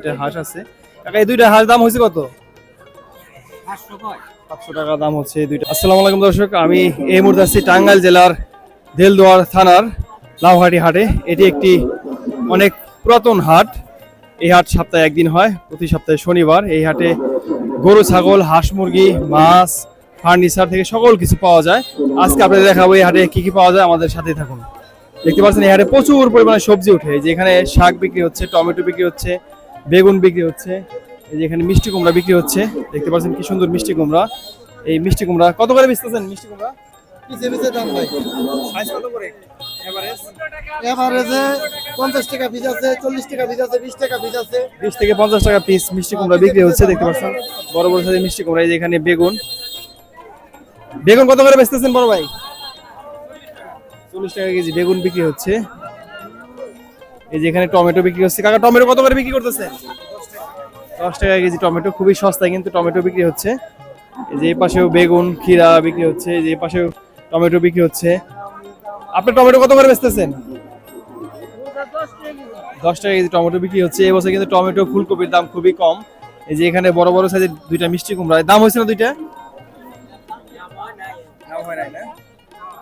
দুইটা হাঁস আছে। কাকা, এই দুইটা হাঁস দাম হয়েছে কত? সাতশো টাকা দাম হচ্ছে এই দুইটা। আসসালামু আলাইকুম দর্শক, আমি এই মুহূর্তে আছি টাঙ্গাইল জেলার দেলদুয়ার থানার লাউহাটি হাটে। এটি একটি অনেক পুরাতন হাট। এই হাট সপ্তাহে একদিন হয়, প্রতি সপ্তাহে শনিবার। এই হাটে গরু, ছাগল, হাঁস, মুরগি, মাছ, ফার্নিচার থেকে সকল কিছু পাওয়া যায়। আজকে আপনাদের দেখাবো এই হাটে কি কি পাওয়া যায়, আমাদের সাথেই থাকুন। দেখতে পাচ্ছেন, এই হাটে প্রচুর পরিমাণে সবজি উঠে যেখানে শাক বিক্রি হচ্ছে, টমেটো বিক্রি হচ্ছে বেগুন বিক্রি হচ্ছে এই যে এখানে মিষ্টি কুমড়া বিক্রি হচ্ছে দেখতে পাচ্ছেন কি সুন্দর মিষ্টি কুমড়া। এই মিষ্টি কুমড়া কত করে বেচতেছেন মিষ্টি কুমড়া? বিশ থেকে পঞ্চাশ টাকা পিস মিষ্টি কুমড়া বিক্রি হচ্ছে দেখতে পাচ্ছেন। বড় বড় সাইজের মিষ্টি কুমড়া এই যে এখানে বেগুন। বেগুন কত করে বেচতেছেন বড় ভাই? চল্লিশ টাকা কেজি বেগুন বিক্রি হচ্ছে। এই যে এখানে টমেটো বিক্রি হচ্ছে। কাকা, টমেটো কত করে বিক্রি করতেছেন দশ টাকা কেজি টমেটো, খুবই সস্তায় কিন্তু টমেটো বিক্রি হচ্ছে। এই যে পাশেও বেগুন খিরা বিক্রি হচ্ছে, এই যে পাশেও টমেটো বিক্রি হচ্ছে। আপনি টমেটো কত করে বেচতেছেন? দশ টাকা কেজি টমেটো বিক্রি হচ্ছে। এবছর কিন্তু টমেটো ফুলকপির দাম খুবই কম। এই যে এখানে বড় বড় সাইজের দুইটা মিষ্টি কুমড়া। দাম হয়েছে না দুইটা?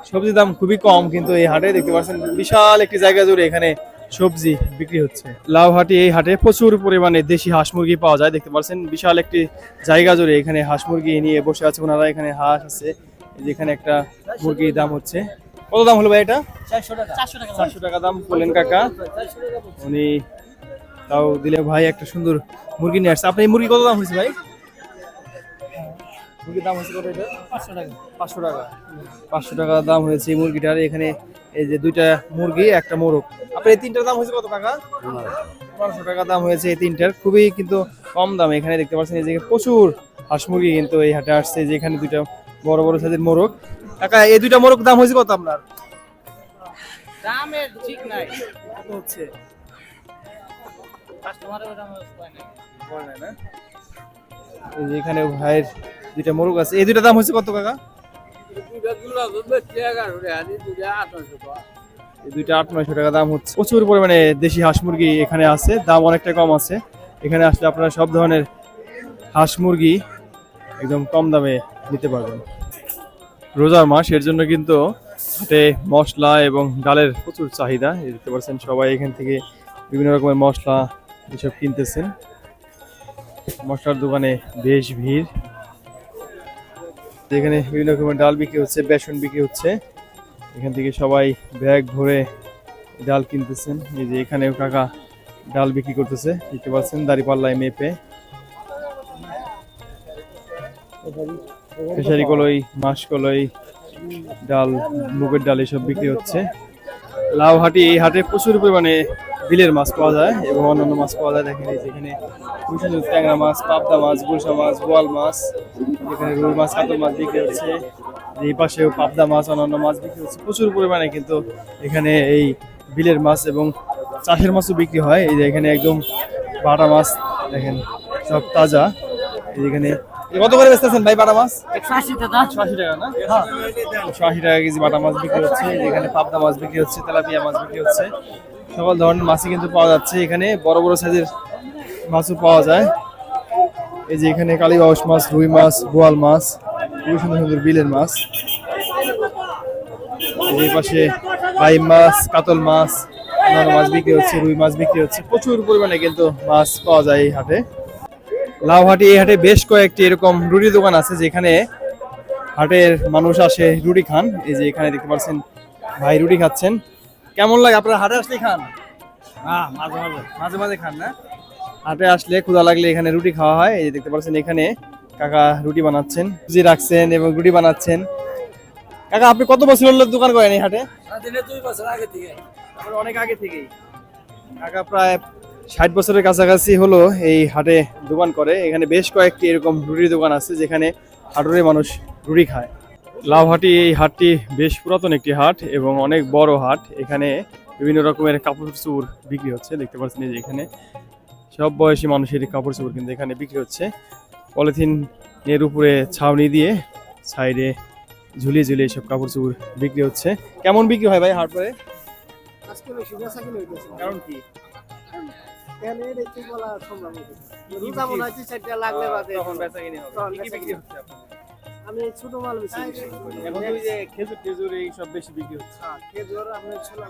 সবজির দাম খুবই কম কিন্তু এই হাটে দেখতে পাচ্ছেন, বিশাল একটি জায়গা জুড়ে এখানে সবজি বিক্রি হচ্ছে। লাউ হাটে এই হাটে প্রচুর পরিমাণে দেশি হাঁস মুরগি পাওয়া যায়, দেখতে পাচ্ছেন। বিশাল একটি জায়গা জুড়ে এখানে হাঁস মুরগি নিয়ে বসে আছে ওনারা। এখানে হাঁস আছে, এই যে এখানে একটা মুরগির দাম হচ্ছে। কত দাম হলো ভাই এটা? চারশো টাকা দাম বললেন কাকা। উনি তাও দিলে ভাই একটা সুন্দর মুরগি নিয়ে আসছে। আপনি মুরগি কত দাম হয়েছে ভাই? মুরগির দাম হয়েছে কত এটা? পাঁচশো টাকা। পাঁচশো টাকা। পাঁচশো টাকা দাম হয়েছে এই মুরগিটার। এখানে এই যে দুইটা মুরগি একটা মোরগ। আপনার এই তিনটার দাম হয়েছে কত টাকা পনেরোশো টাকা দাম হয়েছে এই তিনটার। খুবই কিন্তু কম দাম। এখানে দেখতে পাচ্ছেন এই যে প্রচুর হাঁস মুরগি কিন্তু এই হাটে আসছে যে এখানে দুইটা বড় বড় সাইজের মোরগ। কাকা এই দুইটা মোরগ দাম হয়েছে কত আপনার? দামের ঠিক নাই। কত হচ্ছে? কাস্টমারের ওটা না? এই যে এখানে ভাইয়ের দুইটা মোরগ আছে। এই দুইটা দাম হচ্ছে কত কাকা? নয়শো টাকা দাম হচ্ছে। প্রচুর পরিমাণে দেশি হাঁস মুরগি এখানে আছে। দাম অনেকটা কম আছে। এখানে আসলে আপনারা সব ধরনের হাঁস মুরগি একদম কম দামে নিতে পারবেন। রোজার মাস, এর জন্য কিন্তু হাটে মশলা এবং ডালের প্রচুর চাহিদা। দেখতে পাচ্ছেন সবাই এখান থেকে বিভিন্ন রকমের মশলা এসব কিনতেছেন। মশলার দোকানে বেশ ভিড়। এখানে বিভিন্ন রকমের ডাল বিক্রি হচ্ছে, বেসন বিক্রি হচ্ছে। এখান থেকে সবাই ব্যাগ ভরে ডাল কিনতেছেন। এই যে এখানেও কাকা ডাল বিক্রি করতেছে, দেখতে পাচ্ছেন দাঁড়িপাল্লায় মেপে। খেসারি কলই মাস কলই, ডাল, মুগের ডাল এসব বিক্রি হচ্ছে। লাউ হাটি এই হাটে প্রচুর পরিমাণে বিলের মাছ পাওয়া যায় এবং অন্যান্য মাছ পাওয়া যায়। দেখেন এই যে এখানে প্রচুর ট্যাংরা মাছ পাবদা মাছ গুলশা মাছ বোয়াল মাছ এখানে রুই মাছ কাতল মাছ বিক্রি হচ্ছে। এই পাশেও পাবদা মাছ অন্যান্য মাছ বিক্রি হচ্ছে। প্রচুর পরিমাণে কিন্তু এখানে এই বিলের মাছ এবং চাষের মাছও বিক্রি হয়। এই যে এখানে একদম বাটা মাছ দেখেন সব তাজা। এখানে কত করে বেচতেছেন ভাই বাটা মাছ? একশো আশি টাকা। আশি টাকা না? একশো আশি টাকা কেজি বাটা মাছ বিক্রি হচ্ছে। এখানে পাবদা মাছ বিক্রি হচ্ছে তেলাপিয়া মাছ বিক্রি হচ্ছে। সকল ধরনের মাছই কিন্তু পাওয়া যাচ্ছে। এখানে বড় বড় সাইজের মাছও পাওয়া যায়। এই যে এখানে কালীবাউস মাছ, রুই মাছ, বোয়াল মাছ, খুবই সুন্দর সুন্দর বিলের মাছ। এই পাশে বাইম মাছ, কাতল মাছ, অন্যান্য মাছ বিক্রি হচ্ছে, রুই মাছ বিক্রি হচ্ছে। প্রচুর পরিমাণে কিন্তু মাছ পাওয়া যায় এই হাটে। লাউহাটি এই হাটে বেশ কয়েকটি এরকম রুটি দোকান আছে, যেখানে হাটের মানুষ আসে রুটি খান। এই যে এখানে দেখতে পাচ্ছেন, ভাই রুটি খাচ্ছেন। কেমন লাগে? আপনারা হাটে আসলে খান? হ্যাঁ মাঝে মাঝে মাঝে মাঝে খান না? হাটে আসলে ক্ষুধা লাগলে এখানে রুটি খাওয়া হয়। এই যে দেখতে পাচ্ছেন এখানে কাকা রুটি বানাচ্ছেন সুজি রাখছেন এবং রুটি বানাচ্ছেন। কাকা আপনি কত বছর হলো দোকান করেন এই হাটে? দুই বছর আগে থেকে। অনেক আগে থেকেই। কাকা প্রায় ষাট বছরের কাছাকাছি হলো এই হাটে দোকান করে। এখানে বেশ কয়েকটি এরকম রুটির দোকান আছে যেখানে হাটুরে মানুষ রুটি খায়। লাউহাটি এই হাটটি বেশ পুরাতন একটি হাট এবং অনেক বড় হাট। এখানে বিভিন্ন রকমের কাপড় চোপড় বিক্রি হচ্ছে দেখতে পাচ্ছেন যে এখানে। সব বয়সী মানুষের কাপড় চোপড় কিন্তু এখানে বিক্রি হচ্ছে। পলিথিন এর উপরে ছাউনি দিয়ে সাইডে ঝুলিয়ে ঝুলিয়ে সব কাপড় চোপড় বিক্রি হচ্ছে। কেমন বিক্রি হয় ভাই হাট পরে কারণ কি? তখন বেচা কিনে হবে। বিক্রি হচ্ছে? আমি ছোট মাল বেশি এখন ওই যে খেজুর টেজুর এই সব বেশি বিক্রি হচ্ছে। খেজুর আপনার ছোলা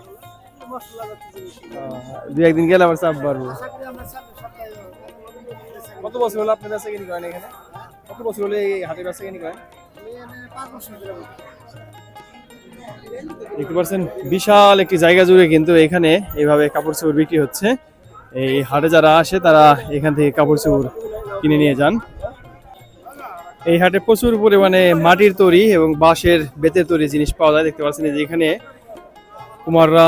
মশলা জাতীয় জিনিস দুই একদিন গেলে আবার চাপ বাড়বো। কত বছর হলো আপনি বেচা কিনি করেন এখানে? কত বছর হলো এই বেচা কিনি করেন। দেখতে পাচ্ছেন বিশাল একটি জায়গা জুড়ে কিন্তু এখানে এইভাবে কাপড় চোপড় বিক্রি হচ্ছে। এই হাটে যারা আসে তারা এখান থেকে কাপড় চোপড় কিনে নিয়ে যান। এই হাটে প্রচুর পরিমাণে মাটির তৈরি এবং বাঁশের বেতের তৈরি জিনিস পাওয়া যায়। দেখতে পাচ্ছেন যে এখানে কুমাররা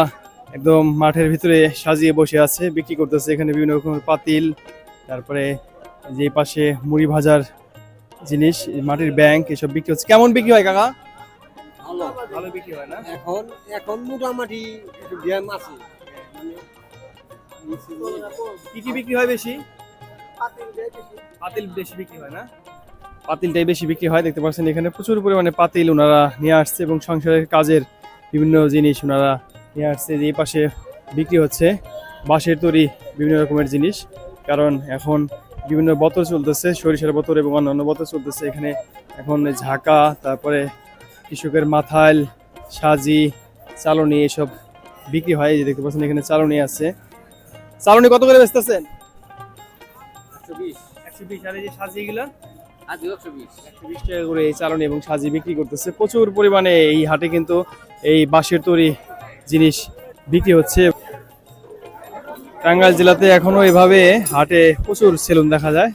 একদম মাঠের ভিতরে সাজিয়ে বসে আছে বিক্রি করতেছে। এখানে বিভিন্ন রকমের পাতিল তারপরে যে পাশে মুড়ি ভাজার জিনিস মাটির ব্যাংক এসব বিক্রি হচ্ছে। কেমন বিক্রি হয় কাকা? ভালো। ভালো বিক্রি হয় না? এখন এখন মোটামুটি একটু ব্যায়াম আছে। কি কি বিক্রি হয় বেশি। পাতিল বেশি বিক্রি হয় না? পাতিলটাই বেশি বিক্রি হয়, দেখতে পাচ্ছেন এখানে প্রচুর পরিমাণে পাতিল ওনারা নিয়ে আসছে এবং সংসারের কাজের বিভিন্ন জিনিস ওনারা নিয়ে আসছে যে পাশে বিক্রি হচ্ছে। বাঁশের তৈরি বিভিন্ন রকমের জিনিস, কারণ এখন বিভিন্ন বোতল চলতেছে, সরিষার বোতল এবং অন্যান্য বোতল চলতেছে। এখানে এখন ঝাঁকা, তারপরে কৃষকের মাথাল, সাজি, চালনি এসব বিক্রি হয়। যে দেখতে পাচ্ছেন এখানে চালনি আছে। চালনি কত করে বেচতেছেন? একশো বিশ। একশো বিশ, আর এই যে একশো বিশ। টাকা করে এই চালনি এবং সাজি বিক্রি করতেছে। প্রচুর পরিমাণে এই হাটে কিন্তু এই বাঁশের তৈরি জিনিস বিক্রি হচ্ছে। টাঙ্গাইল জেলাতে এখনও এভাবে হাটে প্রচুর সেলুন দেখা যায়,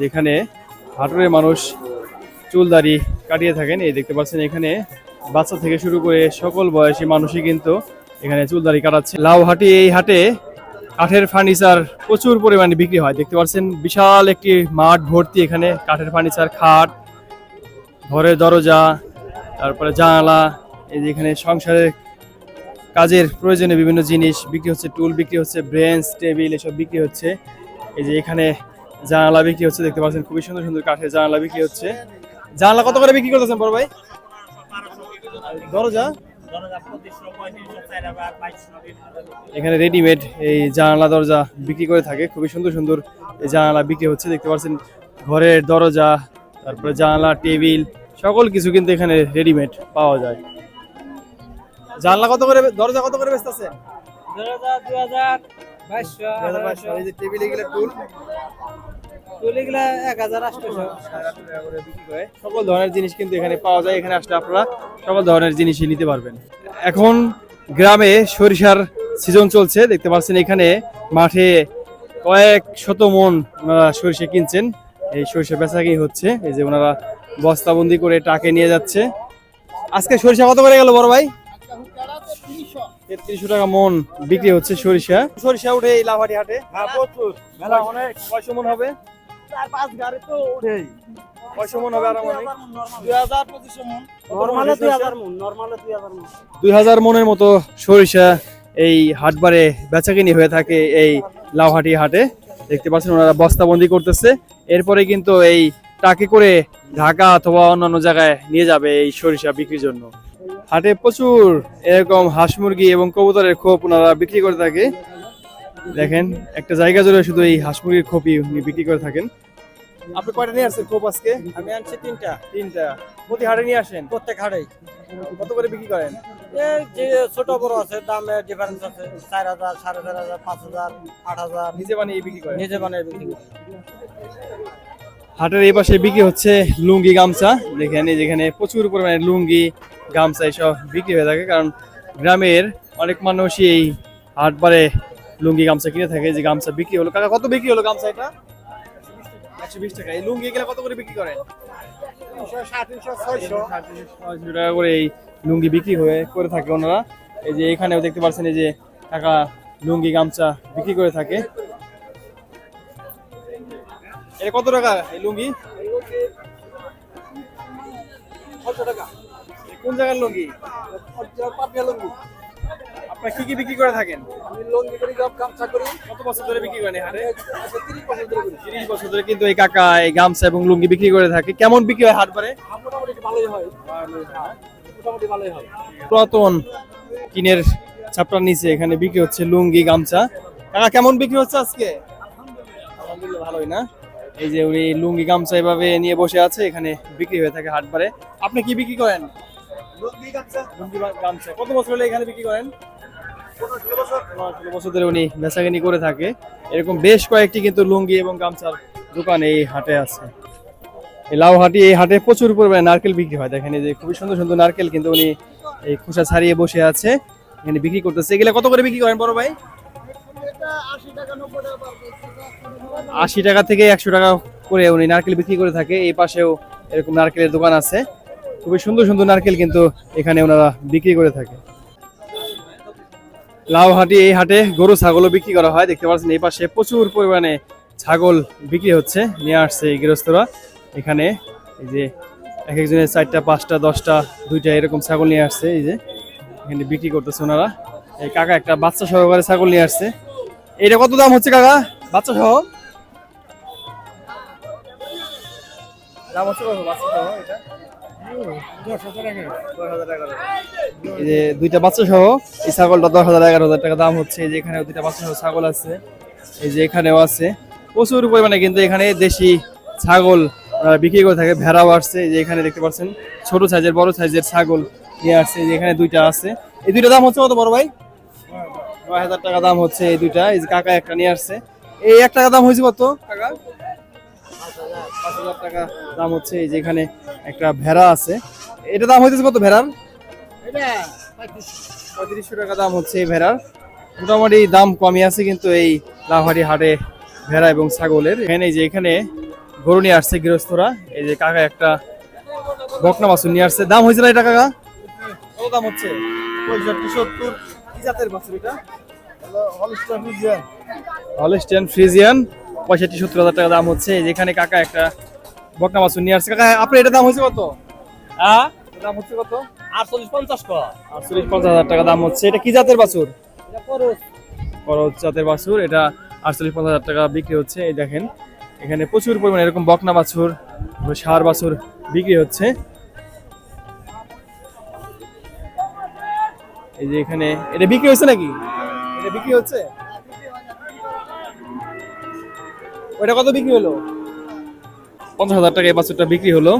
যেখানে হাটুরে মানুষ চুল দাড়ি কাটিয়ে থাকেন। এই দেখতে পাচ্ছেন এখানে বাচ্চা থেকে শুরু করে সকল বয়সী মানুষই কিন্তু এখানে চুল দাড়ি কাটাচ্ছে। লাউহাটি এই হাটে কাঠের ফার্নিচার প্রচুর পরিমাণে বিক্রি হয়। দেখতে পাচ্ছেন, বিশাল একটি মাঠ ভর্তি এখানে। কাঠের ফার্নিচার খাট, ঘরের দরজা, তারপরে জানালা, এই যে এখানে সংসারের কাজের প্রয়োজনীয় বিভিন্ন জিনিস বিক্রি হচ্ছে, টুল বিক্রি হচ্ছে, ব্রেঞ্চ, টেবিল এসব বিক্রি হচ্ছে। এই যে এখানে জানালা বিক্রি হচ্ছে, দেখতে পাচ্ছেন, খুবই সুন্দর সুন্দর কাঠের জানালা বিক্রি হচ্ছে। জানালা কত করে বিক্রি করতেছেন বড় ভাই? দরজা? এখানে রেডিমেড এই জানালা দরজা বিক্রি করে থাকে। খুবই সুন্দর সুন্দর এই জানালা বিক্রি হচ্ছে। দেখতে পাচ্ছেন ঘরের দরজা তারপরে জানালা টেবিল সকল কিছু কিন্তু এখানে রেডিমেড পাওয়া যায়। জানলা কত করে দরজা কত করে বেচতেছে? হাজার দুই হাজার বাইশশো। এই যে টেবিল এগুলো টুল তুলিগুলা এক হাজার আটশোশো সকল ধরনের জিনিস কিন্তু এখানে পাওয়া যায়। এখানে আসলে আপনারা সকল ধরনের জিনিসই নিতে পারবেন। এখন গ্রামে সরিষার সিজন চলছে। দেখতে পাচ্ছেন এখানে মাঠে কয়েক শত মন ওনারা সরিষা কিনছেন। এই সরিষা বেচাকেই হচ্ছে। এই যে ওনারা বস্তাবন্দি করে টাকে নিয়ে যাচ্ছে। আজকে সরিষা কত করে গেল বড় ভাই? তেত্রিশশো টাকা মন বিক্রি হচ্ছে সরিষা। সরিষা উঠে এই লাভারি হাটে। হ্যাঁ প্রচুর। মেলা অনেক কয়শো মন হবে? চার পাঁচ গাড়ি তো উঠেই কয়শো মন হবে আর দুই হাজার পঁচিশশো মন। নর্মালে দুই হাজার মন নর্মালে দুই হাজার মন। দুই হাজার মনের মতো সরিষা এই হাটবারে বেচাকিনি হয়ে থাকে এই লাউহাটি হাটে। দেখতে পাচ্ছেন ওনারা বস্তাবন্দি করতেছে। এরপরে কিন্তু এই টাকে করে ঢাকা অথবা অন্যান্য জায়গায় নিয়ে যাবে এই সরিষা বিক্রির জন্য। হাটে প্রচুর এরকম হাঁস মুরগি এবং কবুতরের খোপ ওনারা বিক্রি করে থাকে। দেখেন একটা জায়গা জুড়ে শুধু এই হাঁস মুরগির খোপই উনি বিক্রি করে থাকেন। আপনি কয়টা নিয়ে আসছেন খোপ আজকে? আমি আনছি তিনটা। তিনটা। প্রতি হাটে নিয়ে আসেন? প্রত্যেক হাড়েই। কত করে বিক্রি করেন? এই যে ছোট বড় আছে দামে ডিফারেন্স আছে। চার হাজার সাড়ে চার হাজার পাঁচ হাজার আট হাজার। নিজে বানিয়ে বিক্রি করেন? নিজে বানিয়ে বিক্রি করি হাটের এই পাশে বিক্রি হচ্ছে লুঙ্গি গামছা। এই যেখানে প্রচুর পরিমাণে লুঙ্গি গামছা এসব বিক্রি হয়ে থাকে। কারণ গ্রামের অনেক মানুষই এই হাটবারে লুঙ্গি গামছা কিনে থাকে। যে গামছা বিক্রি হলো কাকা কত বিক্রি হলো গামছা এটা? একশো বিশ টাকা। এই লুঙ্গি এগুলো কত করে বিক্রি করেন? ছয়শো। টাকা করে এই লুঙ্গি বিক্রি হয়ে করে থাকে ওনারা। এই যে এখানেও দেখতে পাচ্ছেন এই যে টাকা লুঙ্গি গামছা বিক্রি করে থাকে। এটা কত টাকা এই লুঙ্গি? কত টাকা? কোন জায়গার লুঙ্গি? পাপিয়া লঙ্গি। আপনার কি কি বিক্রি করে থাকেন? আমি লঙ্গি করি গামছা করি। কত বছর ধরে বিক্রি করেন এই হাটে তিরিশ বছর ধরে কিন্তু এই কাকা এই গামছা এবং লুঙ্গি বিক্রি করে থাকে। কেমন বিক্রি হয় হাট বারে? মোটামুটি ভালোই হয়। মোটামুটি ভালোই হয়। পুরাতন টিনের ছাপটার নিচে এখানে বিক্রি হচ্ছে লুঙ্গি গামছা। কাকা কেমন বিক্রি হচ্ছে আজকে? আলহামদুলিল্লাহ ভালোই। না? এই যে উনি লুঙ্গি গামছা এভাবে নিয়ে বসে আছে এখানে বিক্রি হয়ে থাকে হাটবারে আপনি কি বিক্রি করেন? লুঙ্গি বা- গামছা। কত বছর হলে এখানে বিক্রি করেন? ষোলো বছর ধরে উনি বেচাকেনি করে থাকে। এরকম বেশ কয়েকটি কিন্তু লুঙ্গি এবং গামছার দোকান এই হাটে আছে। এই লাউহাটি এই হাটে প্রচুর পরিমাণে নারকেল বিক্রি হয়। দেখেন এই যে খুবই সুন্দর সুন্দর নারকেল কিন্তু উনি এই খোসা ছাড়িয়ে বসে আছে, এখানে বিক্রি করতেছে। এগুলো কত করে বিক্রি করেন বড় ভাই? আশি টাকা থেকে একশো টাকা করে উনি নারকেল বিক্রি করে থাকে। এই পাশেও এরকম নারকেলের দোকান আছে। খুবই সুন্দর সুন্দর নারকেল কিন্তু এখানে ওনারা বিক্রি করে থাকে। লাউহাটি এই হাটে গরু, ছাগলও বিক্রি করা হয়। দেখতে পাচ্ছেন এই পাশে প্রচুর পরিমাণে ছাগল বিক্রি হচ্ছে, নিয়ে আসছে এই গৃহস্থরা। এখানে এই যে এক একজনের চারটা, পাঁচটা, দশটা, দুইটা এরকম ছাগল নিয়ে আসছে, এই যে এখানে বিক্রি করতেছে ওনারা। এই কাকা একটা বাচ্চা সহকারে ছাগল নিয়ে আসছে। এটা কত দাম হচ্ছে কাকা? বাচ্চা সহ? দাম হচ্ছে বাচ্চা সহ এটা? যে দুইটা বাচ্চা সহ, এই ছাগলটা দশ হাজার, এগারো হাজার টাকা দাম হচ্ছে। এই যে এখানে দুইটা বাচ্চা সহ ছাগল আছে। এই যে এখানেও আছে। প্রচুর পরিমাণে কিন্তু এখানে দেশি ছাগল বিক্রি করে থাকে। ভেড়াও আসছে। যে এখানে দেখতে পাচ্ছেন, ছোট সাইজের, বড় সাইজের ছাগল নিয়ে আসছে। যে এখানে দুইটা আছে। এই দুইটা দাম হচ্ছে কত বড় ভাই? নয় হাজার টাকা দাম হচ্ছে এই দুইটা। এই যে কাকা একটা নিয়ে আসছে। এই এক টাকা দাম হয়েছে কত? কাকা পাঁচ হাজার টাকা দাম হচ্ছে এই যে এখানে একটা ভেড়া আছে। এটা দাম হইতেছে কত ভেড়ার? পঁয়ত্রিশশো। টাকা দাম হচ্ছে এই ভেড়ার। মোটামুটি দাম কমই আছে কিন্তু এই লাহারি হাটে ভেড়া এবং ছাগলের। এখানে এই যে এখানে গরু নিয়ে আসছে গৃহস্থরা। এই যে কাকা একটা বকনা বাছুর নিয়ে আসছে। দাম হয়েছে না এটা কাকা? কত দাম হচ্ছে? পঁয়ষট্টি সত্তর। কি জাতের বাছুর এটা? Holstein Friesian. পঁয়ষট্টি সত্তর হাজার টাকা দাম হচ্ছে। এই যে এখানে কাকা একটা বকনা বাছুর নিয়ে আসছে। কাকা আপনার এটা দাম হচ্ছে কত? হ্যাঁ? দাম হচ্ছে কত? আটচল্লিশ পঞ্চাশ আটচল্লিশ পঞ্চাশ হাজার টাকা দাম হচ্ছে। এটা কি জাতের বাছুর? বড় জাতের বাছুর। এটা আটচল্লিশ পঞ্চাশ হাজার টাকা বিক্রি হচ্ছে। এই দেখেন এখানে প্রচুর পরিমাণে এরকম বকনা বাছুর সার বাছুর বিক্রি হচ্ছে। এই যে এখানে এটা বিক্রি হচ্ছে নাকি? এটা বিক্রি হচ্ছে? ওটা কত বিক্রি হলো? পঞ্চাশ হাজার টাকা এই বাছুরটা বিক্রি হলো।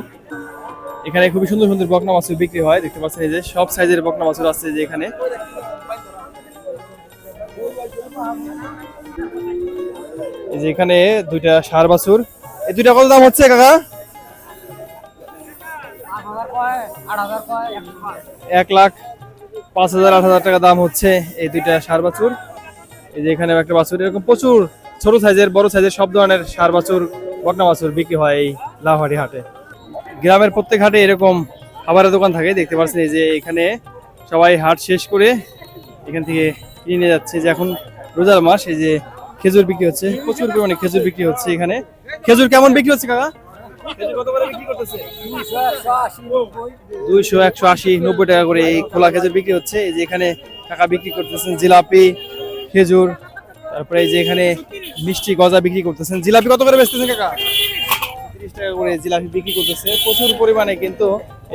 এখানে খুবই সুন্দর সুন্দর বকনা বাছুর বিক্রি হয়। দেখতে পাচ্ছেন এই যে সব সাইজের বকনা বাছুর আছে যে এখানে। এই যে এখানে দুইটা সার বাছুর। এই দুইটা কত দাম হচ্ছে কাকা? এক লাখ পাঁচ হাজার আট হাজার টাকা দাম হচ্ছে এই দুইটা সার বাছুর। এই যে এখানে একটা বাছুর। এরকম প্রচুর ছোট সাইজের বড় সাইজের সব ধরনের সার বাছুর বকনা বাছুর বিক্রি হয় এই লাহারি হাটে। গ্রামের প্রত্যেক হাটে এরকম খাবারের দোকান থাকে দেখতে পাচ্ছেন এই যে এখানে সবাই হাট শেষ করে এখান থেকে কিনে নিয়ে যাচ্ছে। যে এখন রোজার মাস এই যে খেজুর বিক্রি হচ্ছে প্রচুর পরিমাণে খেজুর বিক্রি হচ্ছে এখানে। খেজুর কেমন বিক্রি হচ্ছে কাকা? দুইশো একশো আশি নব্বই টাকা করে এই খোলা খেজুর বিক্রি হচ্ছে। এই যে এখানে টাকা বিক্রি করতেছেন জিলাপি খেজুর তারপরে এই যে এখানে মিষ্টি গজা বিক্রি করতেছেন। জিলাপি কত করে বেচতেছেন কাকা? তিরিশ টাকা করে জিলাপি বিক্রি করতেছে। প্রচুর পরিমাণে কিন্তু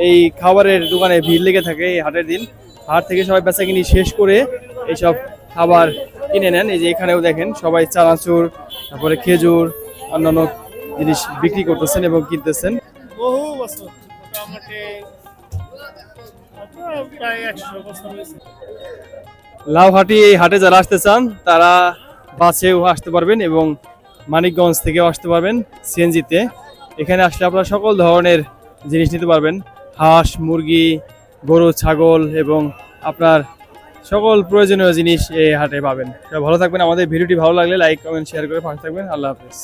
এই খাবারের দোকানে ভিড় লেগে থাকে এই হাটের দিন। হাট থেকে সবাই বেচা কিনি শেষ করে এইসব খাবার কিনে নেন। এই যে এখানেও দেখেন সবাই চানাচুর তারপরে খেজুর অন্যান্য জিনিস বিক্রি করতেছেন এবং কিনতেছেন। বহু বছর লাউহাটি এই হাটে যারা আসতে চান তারা বাসেও আসতে পারবেন এবং মানিকগঞ্জ থেকেও আসতে পারবেন সিএনজিতে। এখানে আসলে আপনারা সকল ধরনের জিনিস নিতে পারবেন। হাঁস, মুরগি, গরু, ছাগল এবং আপনার সকল প্রয়োজনীয় জিনিস এই হাটে পাবেন। ভালো থাকবেন। আমাদের ভিডিওটি ভালো লাগলে লাইক, কমেন্ট শেয়ার করে ভালো থাকবেন। আল্লাহ হাফেজ।